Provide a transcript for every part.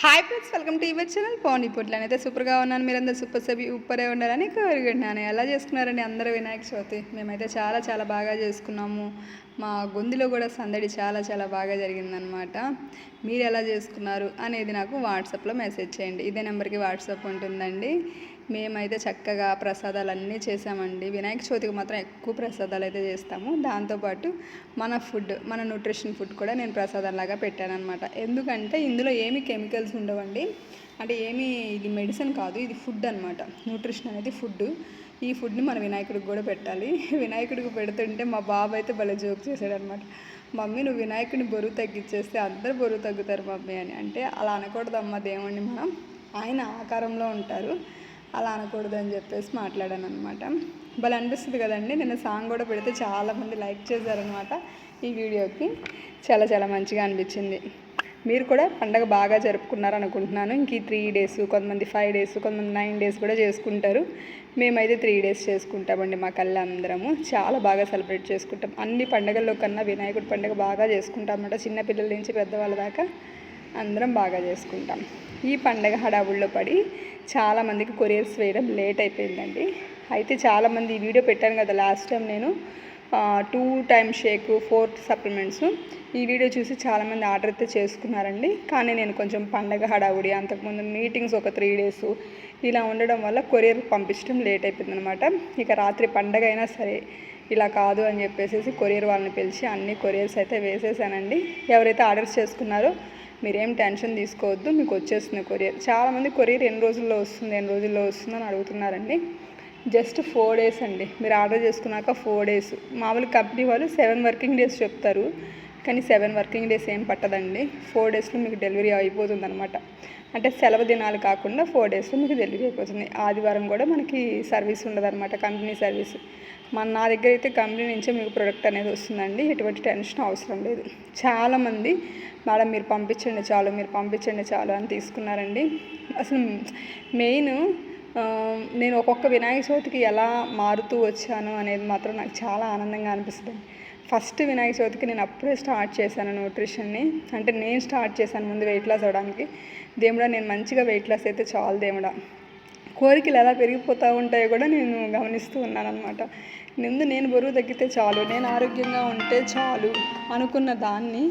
Hi friends welcome to your channel Pavan ఇప్పుడు అయితే సూపర్గా ఉన్నాను. మీరందరూ సూపర్ సభి ఉప్పరే ఉండాలని కోరుకుంటున్నాను. ఎలా చేసుకున్నారండి? అందరూ వినాయక చవితి. మేమైతే చాలా చాలా బాగా చేసుకున్నాము. మా గొంతులో కూడా సందడి చాలా చాలా బాగా జరిగిందనమాట మీరు ఎలా చేసుకున్నారు అనేది నాకు వాట్సాప్లో మెసేజ్ చేయండి. ఇదే నెంబర్కి వాట్సాప్ ఉంటుందండి. మేమైతే చక్కగా ప్రసాదాలు అన్నీ చేసామండి. వినాయక చవితికి మాత్రం ఎక్కువ ప్రసాదాలు అయితే చేస్తాము. దాంతోపాటు మన ఫుడ్ మన న్యూట్రిషన్ ఫుడ్ కూడా నేను ప్రసాదంలాగా పెట్టానమాట ఎందుకంటే ఇందులో ఏమి కెమికల్స్ ఉండవండి. అంటే ఏమి ఇది మెడిసిన్ కాదు ఇది ఫుడ్ అనమాట న్యూట్రిషన్ అనేది ఫుడ్ ఈ ఫుడ్ని మన వినాయకుడికి కూడా పెట్టాలి. వినాయకుడికి పెడుతుంటే మా బాబు అయితే భలే జోక్ చేశాడనమాట మమ్మీ నువ్వు వినాయకుడిని బరువు తగ్గించేస్తే అందరు బరువు తగ్గుతారు మమ్మీ అని. అంటే అలా అనకూడదమ్మా దేవుణ్ణి మనం. ఆయన ఆకారంలో ఉంటారు. అలా అనకూడదని చెప్పేసి మాట్లాడాను అనమాట భలే అనిపిస్తుంది కదండి. నేను సాంగ్ కూడా పెడితే చాలామంది లైక్ చేశారనమాట ఈ వీడియోకి. చాలా చాలా మంచిగా అనిపించింది. మీరు కూడా పండగ బాగా జరుపుకున్నారు అనుకుంటున్నాను ఇంక ఈ త్రీ డేస్ కొంతమంది ఫైవ్ డేస్ కొంతమంది నైన్ డేస్ కూడా చేసుకుంటారు. మేమైతే త్రీ డేస్ చేసుకుంటామండి మా కళ్ళ అందరము. చాలా బాగా సెలబ్రేట్ చేసుకుంటాం. అన్ని పండగల్లో కన్నా వినాయకుడి పండుగ బాగా చేసుకుంటాం అన్నమాట. చిన్నపిల్లల నుంచి పెద్దవాళ్ళ దాకా. అందరం బాగా చేసుకుంటాం. ఈ పండగ హడావుల్లో పడి చాలామందికి కొరియర్స్ వేయడం లేట్ అయిపోయిందండి. అయితే చాలామంది ఈ వీడియో పెట్టాను కదా లాస్ట్ టైం నేను two time shake four supplements ఈ వీడియో చూసి చాలామంది ఆర్డర్ అయితే చేసుకున్నారండి. కానీ నేను కొంచెం పండగ హడావుడి అంతకుముందు మీటింగ్స్ ఒక త్రీ డేస్ ఇలా ఉండడం వల్ల కొరియర్ పంపించడం లేట్ అయిపోయిందనమాట. ఇక రాత్రి పండగ అయినా సరే ఇలా కాదు అని చెప్పేసి కొరియర్ వాళ్ళని పిలిచి అన్ని కొరియర్స్ అయితే వేసేసానండి. ఎవరైతే ఆర్డర్స్ చేసుకున్నారో మీరేం టెన్షన్ తీసుకోవద్దు మీకు వచ్చేస్తుంది కొరియర్. చాలామంది కొరియర్ ఎన్ని రోజుల్లో వస్తుంది ఎన్ని రోజుల్లో వస్తుందని అడుగుతున్నారండి. జస్ట్ ఫోర్ డేస్ అండి. మీరు ఆర్డర్ చేసుకున్నాక ఫోర్ డేస్. మామూలు కంపెనీ వాళ్ళు సెవెన్ వర్కింగ్ డేస్ చెప్తారు. కానీ సెవెన్ వర్కింగ్ డేస్ ఏం పట్టదండి. ఫోర్ డేస్లో మీకు డెలివరీ అయిపోతుంది అనమాట అంటే సెలవు దినాలు కాకుండా ఫోర్ డేస్లో మీకు డెలివరీ అయిపోతుంది. ఆదివారం కూడా మనకి సర్వీస్ ఉండదు అనమాట కంపెనీ సర్వీస్. మన నా దగ్గర అయితే కంపెనీ నుంచే మీకు ప్రొడక్ట్ అనేది వస్తుందండి. ఎటువంటి టెన్షన్ అవసరం లేదు. చాలామంది మేడం మీరు పంపించండి చాలు మీరు పంపించండి చాలు అని తీసుకున్నారండి. అసలు మెయిన్ నేను ఒక్కొక్క వినాయక చవితికి ఎలా మారుతూ వచ్చాను అనేది మాత్రం నాకు చాలా ఆనందంగా అనిపిస్తుంది ఫస్ట్ వినాయక చవితికి నేను అప్పుడే స్టార్ట్ చేశాను న్యూట్రిషన్ని. అంటే నేను స్టార్ట్ చేశాను ముందు వెయిట్ లాస్ అవ్వడానికి దేవుడా నేను మంచిగా వెయిట్ లాస్ అయితే చాలు దేవుడా. కోరికలు ఎలా పెరిగిపోతూ ఉంటాయో కూడా నేను గమనిస్తూ ఉన్నాను అనమాట ముందు నేను బరువు తగ్గితే చాలు నేను ఆరోగ్యంగా ఉంటే చాలు అనుకున్న దాన్ని.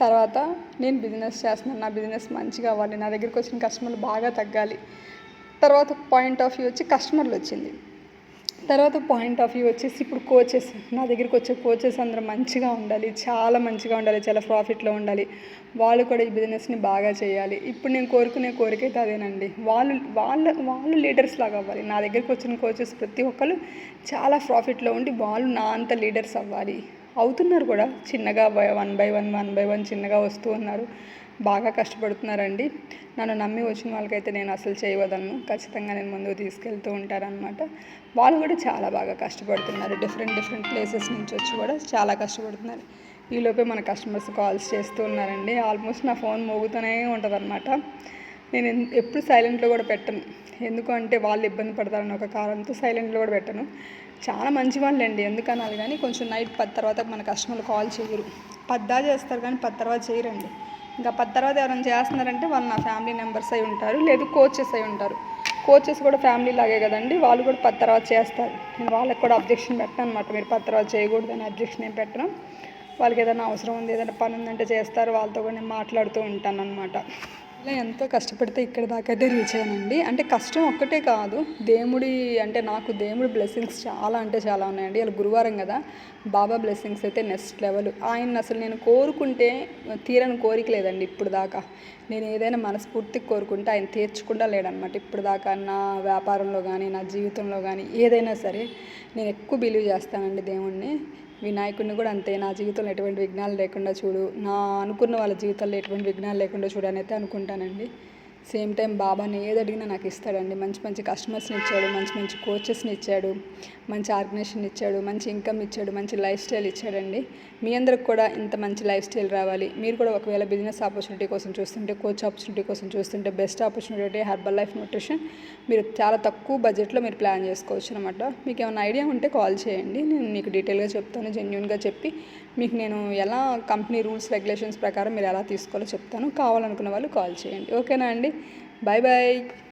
తర్వాత నేను బిజినెస్ చేస్తున్నాను నా బిజినెస్ మంచిగా అవ్వాలి నా దగ్గరికి వచ్చిన కస్టమర్లు బాగా తగ్గాలి. తర్వాత పాయింట్ ఆఫ్ వ్యూ వచ్చి కస్టమర్లు వచ్చింది. తర్వాత పాయింట్ ఆఫ్ వ్యూ వచ్చేసి ఇప్పుడు కోచెస్ నా దగ్గరికి వచ్చే కోచెస్ అందరూ మంచిగా ఉండాలి చాలా మంచిగా ఉండాలి చాలా ప్రాఫిట్లో ఉండాలి. వాళ్ళు కూడా ఈ బిజినెస్ని బాగా చేయాలి. ఇప్పుడు నేను కోరుకునే కోరిక అయితే అదేనండి. వాళ్ళు వాళ్ళ వాళ్ళు లీడర్స్ లాగా అవ్వాలి. నా దగ్గరికి వచ్చిన కోచెస్ ప్రతి ఒక్కరు చాలా ప్రాఫిట్లో ఉండి వాళ్ళు నా అంత లీడర్స్ అవ్వాలి. అవుతున్నారు కూడా. చిన్నగా one by one one by one చిన్నగా వస్తూ ఉన్నారు. బాగా కష్టపడుతున్నారండి. నన్ను నమ్మి వచ్చిన వాళ్ళకైతే నేను అసలు చేయవదను ఖచ్చితంగా నేను ముందుకు తీసుకెళ్తూ ఉంటారనమాట వాళ్ళు కూడా చాలా బాగా కష్టపడుతున్నారు. డిఫరెంట్ డిఫరెంట్ ప్లేసెస్ నుంచి వచ్చి కూడా చాలా కష్టపడుతున్నారు. ఈలోపే మన కస్టమర్స్ కాల్స్ చేస్తూ ఉన్నారండి. ఆల్మోస్ట్ నా ఫోన్ మోగుతూనే ఉంటుందన్నమాట. నేను ఎప్పుడు సైలెంట్లో కూడా పెట్టను. ఎందుకు అంటే వాళ్ళు ఇబ్బంది పడతారని ఒక కారణంతో సైలెంట్లో కూడా పెట్టను. చాలా మంచి వాళ్ళండి ఎందుకనాలి కానీ కొంచెం నైట్ పది తర్వాత మన కస్టమర్లు కాల్ చేయరు. పద్దా చేస్తారు కానీ పది తర్వాత చేయరండి. ఇంకా పది తర్వాత ఎవరైనా చేస్తున్నారంటే వాళ్ళు నా ఫ్యామిలీ మెంబర్స్ అయి ఉంటారు లేదు కోచెస్ అయి ఉంటారు. కోచెస్ కూడా ఫ్యామిలీ లాగే కదండి వాళ్ళు కూడా పది తర్వాత చేస్తారు. నేను వాళ్ళకి కూడా అబ్జెక్షన్ పెట్టాను అనమాట మీరు పది తర్వాత చేయకూడదు అని అబ్జెక్షన్ ఏం పెట్టను. వాళ్ళకి ఏదైనా అవసరం ఉంది ఏదైనా పని ఉందంటే చేస్తారు వాళ్ళతో కూడా నేను మాట్లాడుతూ ఉంటాను అనమాట ఇలా ఎంతో కష్టపడితే ఇక్కడ దాకైతే అయితే రీచ్ అయ్యానండి. అంటే కష్టం ఒక్కటే కాదు దేవుడి అంటే నాకు దేవుడి బ్లెస్సింగ్స్ చాలా అంటే చాలా ఉన్నాయండి. ఇలా గురువారం కదా బాబా బ్లెస్సింగ్స్ అయితే నెక్స్ట్ లెవెల్ ఆయన అసలు నేను కోరుకుంటే తీరని కోరిక లేదండి ఇప్పుడు దాకా. నేను ఏదైనా మనస్ఫూర్తికి కోరుకుంటే ఆయన తీర్చకుండా లేడనమాట ఇప్పుడు దాకా నా వ్యాపారంలో కానీ నా జీవితంలో కానీ ఏదైనా సరే నేను ఎక్కువ బిలీవ్ చేస్తానండి దేవుణ్ణి. వినాయకుడిని కూడా అంతే. నా జీవితంలో ఎటువంటి విఘ్నాలు లేకుండా చూడు. నా అనుకున్న వాళ్ళ జీవితంలో ఎటువంటి విఘ్నాలు లేకుండా చూడని అయితే అనుకుంటానండి. సేమ్ టైం బాబాని ఏది అడిగినా నాకు ఇస్తాడండి. మంచి మంచి కస్టమర్స్ని ఇచ్చాడు మంచి మంచి కోచెస్ని ఇచ్చాడు మంచి ఆర్గనైజేషన్ ఇచ్చాడు మంచి ఇన్కమ్ ఇచ్చాడు మంచి లైఫ్ స్టైల్ ఇచ్చాడండి. మీ అందరికి కూడా ఇంత మంచి లైఫ్ స్టైల్ రావాలి. మీరు కూడా ఒకవేళ బిజినెస్ ఆపర్చునిటీ కోసం చూస్తుంటే కోచ్ ఆపర్చునిటీ కోసం చూస్తుంటే best opportunity Herbalife nutrition. మీరు చాలా తక్కువ బడ్జెట్లో మీరు ప్లాన్ చేసుకోవచ్చు అనమాట మీకు ఏమైనా ఐడియా ఉంటే కాల్ చేయండి. నేను మీకు డీటెయిల్గా చెప్తాను జెన్యున్గా చెప్పి మీకు నేను ఎలా కంపెనీ రూల్స్ రెగ్యులేషన్స్ ప్రకారం మీరు ఎలా తీసుకోవాలో చెప్తాను. కావాలనుకున్న వాళ్ళు కాల్ చేయండి. ఓకేనా అండి? Bye bye.